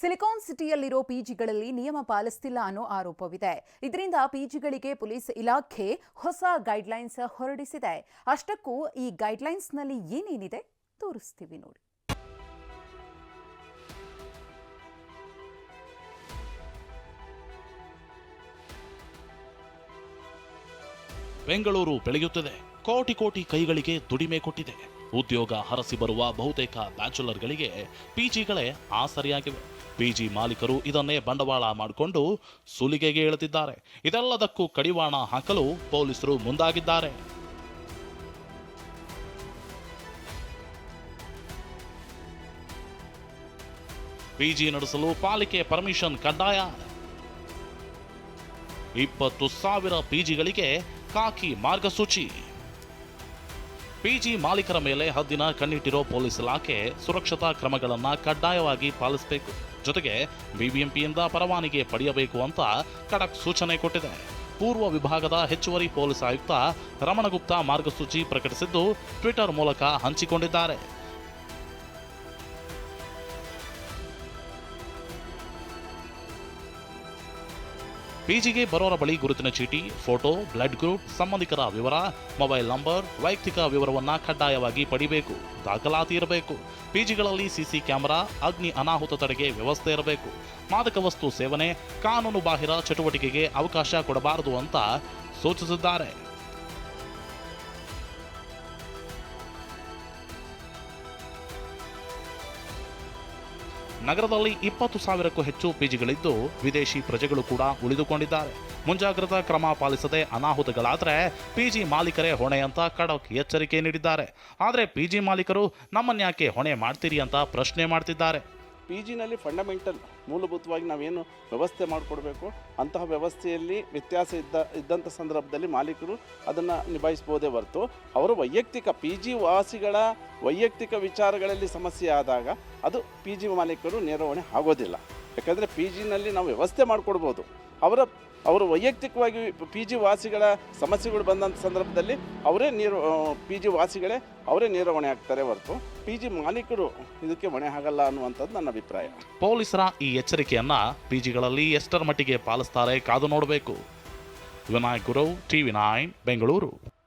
Silicon ಸಿಟಿಯಲ್ಲಿರೋ ಪಿಜಿಗಳಲ್ಲಿ ನಿಯಮ ಪಾಲಿಸ್ತಿಲ್ಲ ಅನ್ನೋ ಆರೋಪವಿದೆ. ಇದರಿಂದ ಪಿಜಿಗಳಿಗೆ ಪೊಲೀಸ್ ಇಲಾಖೆ ಹೊಸ ಗೈಡ್ಲೈನ್ಸ್ ಹೊರಡಿಸಿದೆ. ಅಷ್ಟಕ್ಕೂ ಈ ಗೈಡ್ಲೈನ್ಸ್ನಲ್ಲಿ ಏನೇನಿದೆ ತೋರಿಸ್ತೀವಿ ನೋಡಿ. ಬೆಂಗಳೂರು ಬೆಳೆಯುತ್ತದೆ. ಕೋಟಿ ಕೋಟಿ ಕೈಗಳಿಗೆ ದುಡಿಮೆ ಕೊಟ್ಟಿದೆ. ಉದ್ಯೋಗ ಹರಸಿ ಬರುವ ಬಹುತೇಕ ಬ್ಯಾಚುಲರ್ಗಳಿಗೆ ಪಿಜಿಗಳೇ ಆಸರಿಯಾಗಿವೆ. ಪಿಜಿ ಮಾಲೀಕರು ಇದನ್ನೇ ಬಂಡವಾಳ ಮಾಡಿಕೊಂಡು ಸುಲಿಗೆಗೆ ಇಳಿದಿದ್ದಾರೆ. ಇದೆಲ್ಲದಕ್ಕೂ ಕಡಿವಾಣ ಹಾಕಲು ಪೊಲೀಸರು ಮುಂದಾಗಿದ್ದಾರೆ. ಪಿಜಿ ನಡೆಸಲು ಪಾಲಿಕೆ ಪರ್ಮಿಷನ್ ಕಡ್ಡಾಯ. ಇಪ್ಪತ್ತು ಸಾವಿರ ಪಿಜಿಗಳಿಗೆ ಕಾಕಿ ಮಾರ್ಗಸೂಚಿ. ಪಿಜಿ ಮಾಲೀಕರ ಮೇಲೆ ಹದ್ದಿನ ಕಣ್ಣಿಟ್ಟಿರೋ ಪೊಲೀಸ್ ಇಲಾಖೆ ಸುರಕ್ಷತಾ ಕ್ರಮಗಳನ್ನು ಕಡ್ಡಾಯವಾಗಿ ಪಾಲಿಸಬೇಕು. ಜೊತೆಗೆ ಬಿಬಿಎಂಪಿಯಿಂದ ಪರವಾನಗಿ ಪಡೆಯಬೇಕು ಅಂತ ಖಡಕ್ ಸೂಚನೆ ಕೊಟ್ಟಿದೆ. ಪೂರ್ವ ವಿಭಾಗದ ಹೆಚ್ಚುವರಿ ಪೊಲೀಸ್ ಆಯುಕ್ತ ರಮಣಗುಪ್ತ ಮಾರ್ಗಸೂಚಿ ಪ್ರಕಟಿಸಿದ್ದು ಟ್ವಿಟರ್ ಮೂಲಕ ಹಂಚಿಕೊಂಡಿದ್ದಾರೆ. ಪಿಜಿಗೆ ಬರೋರ ಬಳಿ ಗುರುತಿನ ಚೀಟಿ, ಫೋಟೋ, ಬ್ಲಡ್ ಗ್ರೂಪ್, ಸಂಬಂಧಿಕರ ವಿವರ, ಮೊಬೈಲ್ ನಂಬರ್, ವೈಯಕ್ತಿಕ ವಿವರವನ್ನ ಕಡ್ಡಾಯವಾಗಿ ಪಡಿಬೇಕು, ದಾಖಲಾತಿ ಇರಬೇಕು. ಪಿಜಿಗಳಲ್ಲಿ ಸಿಸಿ ಕ್ಯಾಮೆರಾ, ಅಗ್ನಿ ಅನಾಹುತ ತಡೆಗೆ ವ್ಯವಸ್ಥೆ ಇರಬೇಕು. ಮಾದಕ ವಸ್ತು ಸೇವನೆ, ಕಾನೂನು ಬಾಹಿರ ಚಟುವಟಿಕೆಗೆ ಅವಕಾಶ ಕೊಡಬಾರದು ಅಂತ ಸೂಚಿಸಿದ್ದಾರೆ. ನಗರದಲ್ಲಿ ಇಪ್ಪತ್ತು ಸಾವಿರಕ್ಕೂ ಹೆಚ್ಚು ಪಿಜಿಗಳಿದ್ದು ವಿದೇಶಿ ಪ್ರಜೆಗಳು ಕೂಡ ಉಳಿದುಕೊಂಡಿದ್ದಾರೆ. ಮುಂಜಾಗ್ರತಾ ಕ್ರಮ ಪಾಲಿಸದೆ ಅನಾಹುತಗಳಾದರೆ ಪಿಜಿ ಮಾಲೀಕರೇ ಹೊಣೆ ಅಂತ ಖಡಕ್ ಎಚ್ಚರಿಕೆ ನೀಡಿದ್ದಾರೆ. ಆದರೆ ಪಿಜಿ ಮಾಲೀಕರು ನಮ್ಮನ್ಯಾಕೆ ಹೊಣೆ ಮಾಡ್ತೀರಿ ಅಂತ ಪ್ರಶ್ನೆ ಮಾಡ್ತಿದ್ದಾರೆ. ಪಿ ಜಿನಲ್ಲಿ ಫಂಡಮೆಂಟಲ್ ಮೂಲಭೂತವಾಗಿ ನಾವೇನು ವ್ಯವಸ್ಥೆ ಮಾಡಿಕೊಡ್ಬೇಕು, ಅಂತಹ ವ್ಯವಸ್ಥೆಯಲ್ಲಿ ವ್ಯತ್ಯಾಸ ಇದ್ದ, ಇದ್ದಂಥ ಸಂದರ್ಭದಲ್ಲಿ ಮಾಲೀಕರು ಅದನ್ನು ನಿಭಾಯಿಸ್ಬೋದೇ ಹೊರತು ಅವರು ವೈಯಕ್ತಿಕ ಪಿ ಜಿ ವಾಸಿಗಳ ವೈಯಕ್ತಿಕ ವಿಚಾರಗಳಲ್ಲಿ ಸಮಸ್ಯೆ ಆದಾಗ ಅದು ಪಿ ಜಿ ಮಾಲೀಕರು ನೇರವಣೆ ಆಗೋದಿಲ್ಲ. ಯಾಕಂದರೆ ಪಿ ಜಿನಲ್ಲಿ ನಾವು ವ್ಯವಸ್ಥೆ ಮಾಡಿಕೊಡ್ಬೋದು. ಅವರ ಅವರು ವೈಯಕ್ತಿಕವಾಗಿ ಪಿ ಜಿ ವಾಸಿಗಳ ಸಮಸ್ಯೆಗಳು ಬಂದಂಥ ಸಂದರ್ಭದಲ್ಲಿ ಅವರೇ ನೀರು ಪಿ ಜಿ ವಾಸಿಗಳೇ ಅವರೇ ನೀರು ಆಗ್ತಾರೆ ಹೊರತು ಪಿ ಜಿ ಮಾಲೀಕರು ಇದಕ್ಕೆ ಹೊಣೆ ಆಗಲ್ಲ ಅನ್ನುವಂಥದ್ದು ನನ್ನ ಅಭಿಪ್ರಾಯ. ಪೊಲೀಸರ ಈ ಎಚ್ಚರಿಕೆಯನ್ನ ಪಿಜಿಗಳಲ್ಲಿ ಎಷ್ಟರ ಮಟ್ಟಿಗೆ ಪಾಲಿಸ್ತಾರೆ ಕಾದು ನೋಡಬೇಕು. Vinayak Guru TV nine, Bengaluru.